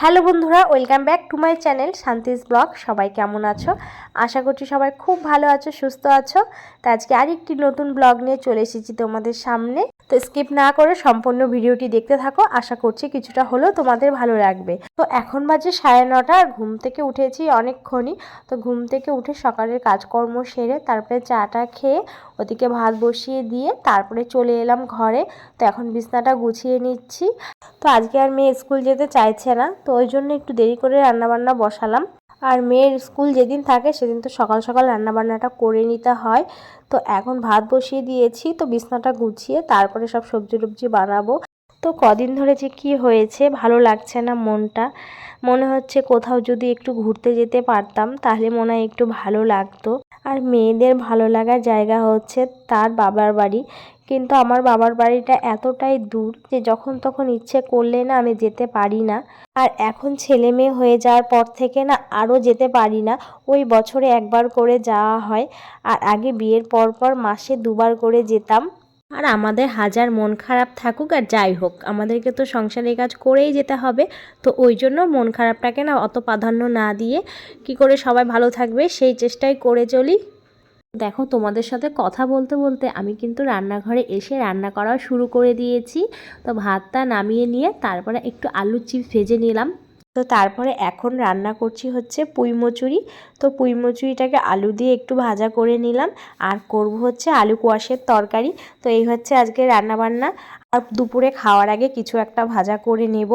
Hello বন্ধুরা, welcome back to my channel Shanti's blog. সবাই কেমন আছো? আশা করছি সবাই খুব ভালো আছো, সুস্থ আছো। তো আজকে আরেকটি নতুন ব্লগ নিয়ে চলে এসেছি তোমাদের সামনে। তো স্কিপ না করে সম্পূর্ণ ভিডিওটি দেখতে থাকো, আশা করছি কিছুটা হলেও তোমাদের ভালো লাগবে। তো এখন বাজে সাড়ে নটা, আর ঘুম থেকে উঠেছি অনেকক্ষণই। তো ঘুম থেকে উঠে সকালের কাজকর্ম সেরে তারপরে চাটা খেয়ে ওদিকে ভাত বসিয়ে দিয়ে তারপরে চলে এলাম ঘরে। তো এখন বিছনাটা গুছিয়ে নিচ্ছি। তো আজকে আর মেয়ে স্কুল যেতে চাইছে না। তো ওই জন্য একটু দেরি করে রান্নাবান্না বসালাম। আর মেয়ের স্কুল যেদিন থাকে সেদিন তো সকাল সকাল রান্নাবান্নাটা করে নিতে হয়। তো এখন ভাত বসিয়ে দিয়েছি, তো বিছনাটা গুছিয়ে তারপরে সব সবজি টবজি বানাবো। তো কদিন ধরে যে কি হয়েছে ভালো লাগছে না মনটা। মনে হচ্ছে কোথাও যদি একটু ঘুরতে যেতে পারতাম তাহলে মনে হয় একটু ভালো লাগতো। আর মেয়েদের ভালো লাগার জায়গা হচ্ছে তার বাবার বাড়ি। কিন্তু আমার বাবার বাড়িটা এতটাই দূর যে যখন তখন ইচ্ছে করলে না আমি যেতে পারি না। আর এখন ছেলে মেয়ে হয়ে যাওয়ার পর থেকে না আরও যেতে পারি না। ওই বছরে একবার করে যাওয়া হয় আর আগে বিয়ের পর পর মাসে দুবার করে যেতাম। আর আমাদের হাজার মন খারাপ থাকুক আর যাই হোক, আমাদেরকে তো সংসারের কাজ করেই যেতে হবে। তো ওই জন্য মন খারাপটাকে না অত প্রাধান্য না দিয়ে কি করে সবাই ভালো থাকবে সেই চেষ্টাই করে চলি। দেখো, তোমাদের সাথে কথা বলতে বলতে আমি কিন্তু রান্নাঘরে এসে রান্না করা শুরু করে দিয়েছি। তো ভাতটা নামিয়ে নিয়ে তারপরে একটু আলুর চিপস ভেজে নিলাম। তো তারপরে এখন রান্না করছি হচ্ছে পুঁই মচুরি। তো পুঁই মচুরিটাকে আলু দিয়ে একটু ভাজা করে নিলাম। আর করব হচ্ছে আলু কোয়াশের তরকারি। তো এই হচ্ছে আজকে রান্নাবান্না। আর দুপুরে খাওয়ার আগে কিছু একটা ভাজা করে নেব।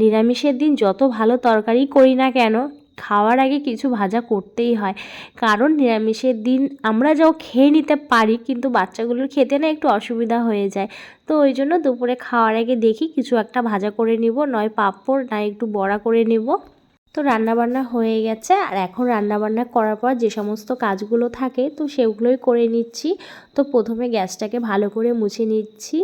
নিরামিষের দিন যত ভালো তরকারি করি না কেন খাওয়ার আগে কিছু ভাজা করতেই হয়। কারণ নিরামিষের দিন আমরা যাও খেয়ে নিতে পারি, কিন্তু বাচ্চাগুলোর খেতে না একটু অসুবিধা হয়ে যায়। তো ওই জন্য দুপুরে খাওয়ার আগে দেখি কিছু একটা ভাজা করে নিব, নয় পাঁপড় নয় একটু বড়া করে নেব। তো রান্নাবান্না হয়ে গেছে, আর এখন রান্নাবান্না করার পর যে সমস্ত কাজগুলো থাকে, তো সেগুলোই করে নিচ্ছি। তো প্রথমে গ্যাসটাকে ভালো করে মুছে নিচ্ছি।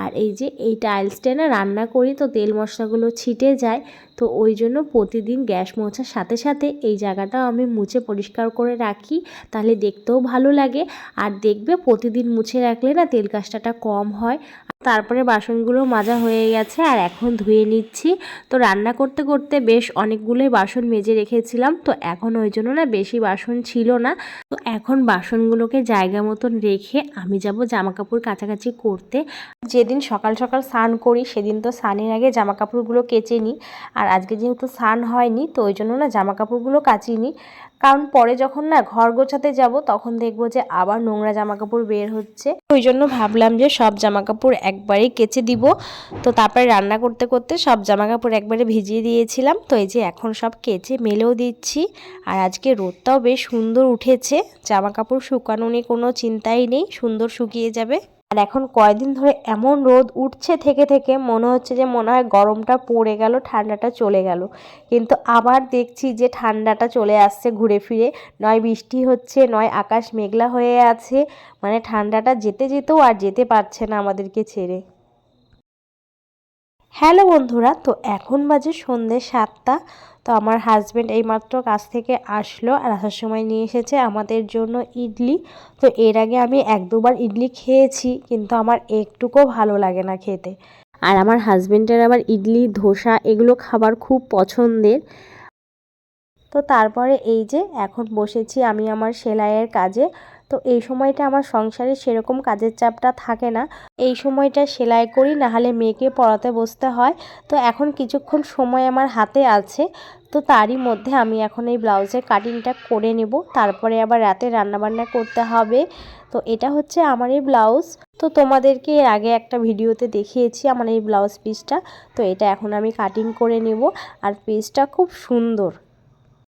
আর এই যে এই টাইলসটা না রান্না করি, তো তেল মশলাগুলো ছিটে যায়। তো ওই জন্য প্রতিদিন গ্যাস মোছার সাথে সাথে এই জায়গাটাও আমি মুছে পরিষ্কার করে রাখি। তাহলে দেখতেও ভালো লাগে। আর দেখবে প্রতিদিন মুছে রাখলে না তেল কাজটাটা কম হয়। তারপরে বাসনগুলো মাজা হয়ে গেছে আর এখন ধুয়ে নিচ্ছি। তো রান্না করতে করতে বেশ অনেকগুলোই বাসন মেজে রেখেছিলাম। তো এখন ওই জন্য না বেশি বাসন ছিল না। তো এখন বাসনগুলোকে জায়গা মতন রেখে আমি যাব জামা কাপড় কাছাকাছি করতে। যেদিন সকাল সকাল স্নান করি, সেদিন তো স্নানের আগে জামা কাপড়গুলো কেচে নিই। আর আজকে যেহেতু স্নান হয়নি, তো ওই জন্য না জামা কাপড়গুলো কাচিনি। কারণ পরে যখন না ঘর গোছাতে যাব, তখন দেখব যে আবার নোংরা জামা কাপড় বের হচ্ছে। ওই জন্য ভাবলাম যে সব জামা কাপড় একবারেই কেচে দিব। তো তারপরে রান্না করতে করতে সব জামা কাপড় একবারে ভিজিয়ে দিয়েছিলাম। তো এই যে এখন সব কেচে মেলেও দিচ্ছি। আর আজকে রোদটাও বেশ সুন্দর উঠেছে। জামা কাপড় শুকানো নিয়ে কোনো চিন্তাই নেই, সুন্দর শুকিয়ে যাবে। আর এখন কয়দিন ধরে এমন রোদ উঠছে থেকে থেকে, মনে হচ্ছে যে মনে হয় গরমটা পড়ে গেল, ঠান্ডাটা চলে গেল। কিন্তু আবার দেখছি যে ঠান্ডাটা চলে আসছে ঘুরে ফিরে। নয় বৃষ্টি হচ্ছে, নয় আকাশ মেঘলা হয়ে আছে। মানে ঠান্ডাটা যেতে যেতেও আর যেতে পারছে না আমাদেরকে ছেড়ে। হ্যালো বন্ধুরা, তো এখন বাজে সন্ধ্যে সাতটা। তো আমার হাজব্যান্ড এইমাত্র কাছ থেকে আসলো আর আসার সময় নিয়ে এসেছে আমাদের জন্য ইডলি। তো এর আগে আমি এক দুবার ইডলি খেয়েছি, কিন্তু আমার একটুকুও ভালো লাগে না খেতে। আর আমার হাজব্যান্ডের আবার ইডলি, ধোসা এগুলো খাবার খুব পছন্দের। তো তারপরে এই যে এখন বসেছি আমি আমার সেলাইয়ের কাজে। তো এই সময়টা আমার সংসারে সেরকম কাজের চাপটা থাকে না। এই সময়টা সেলাই করি, নাহলে মেয়েকে পড়াতে বসতে হয়। তো এখন কিছুক্ষণ সময় আমার হাতে আছে। তো তারই মধ্যে আমি এখন এই ব্লাউজের কাটিংটা করে নেব। তারপরে আবার রাতে রান্নাবান্না করতে হবে। তো এটা হচ্ছে আমার এই ব্লাউজ। তো তোমাদেরকে এর আগে একটা ভিডিওতে দেখিয়েছি আমার এই ব্লাউজ পিসটা তো এটা এখন আমি কাটিং করে নেব। আর পিসটা খুব সুন্দর।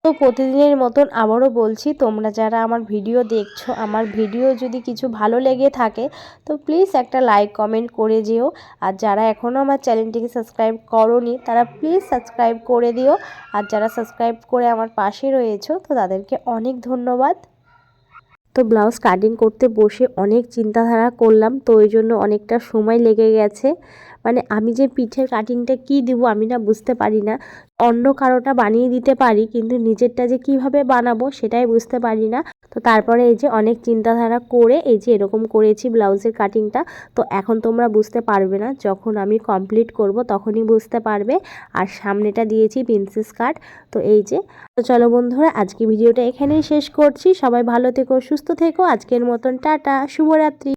তো প্রতিদিনের মতন আবারও বলছি, তোমরা যারা আমার ভিডিও দেখছ, আমার ভিডিও যদি কিছু ভালো লেগে থাকে, তো প্লিজ একটা লাইক কমেন্ট করে যেও আর যারা এখনও আমার চ্যানেলটিকে সাবস্ক্রাইব করনি, তারা প্লিজ সাবস্ক্রাইব করে দিও। আর যারা সাবস্ক্রাইব করে আমার পাশে রয়েছো, তো তাদেরকে অনেক ধন্যবাদ। তো ব্লাউজ কাটিং করতে বসে অনেক চিন্তাধারা করলাম, তো ওই জন্য অনেকটা সময় লেগে গেছে। মানে আমি যে পিঠের কাটিংটা কি দিব আমি না বুঝতে পারি না। অন্য কারোটা বানিয়ে দিতে পারি, কিন্তু নিজেরটা যে কীভাবে বানাবো সেটাই বুঝতে পারি না। তো তারপরে এই যে অনেক চিন্তাধারা করে এই যে এরকম করেছি ব্লাউজের কাটিংটা তো এখন তোমরা বুঝতে পারবে না। যখন আমি কমপ্লিট করব তখনই বুঝতে পারবে। আর সামনেটা দিয়েছি প্রিন্সেস কাট তো এই যে। তো চলো বন্ধুরা, আজকে ভিডিওটা এখানেই শেষ করছি। সবাই ভালো থেকো, সুস্থ থেকো। আজকের মতন টাটা, শুভরাত্রি।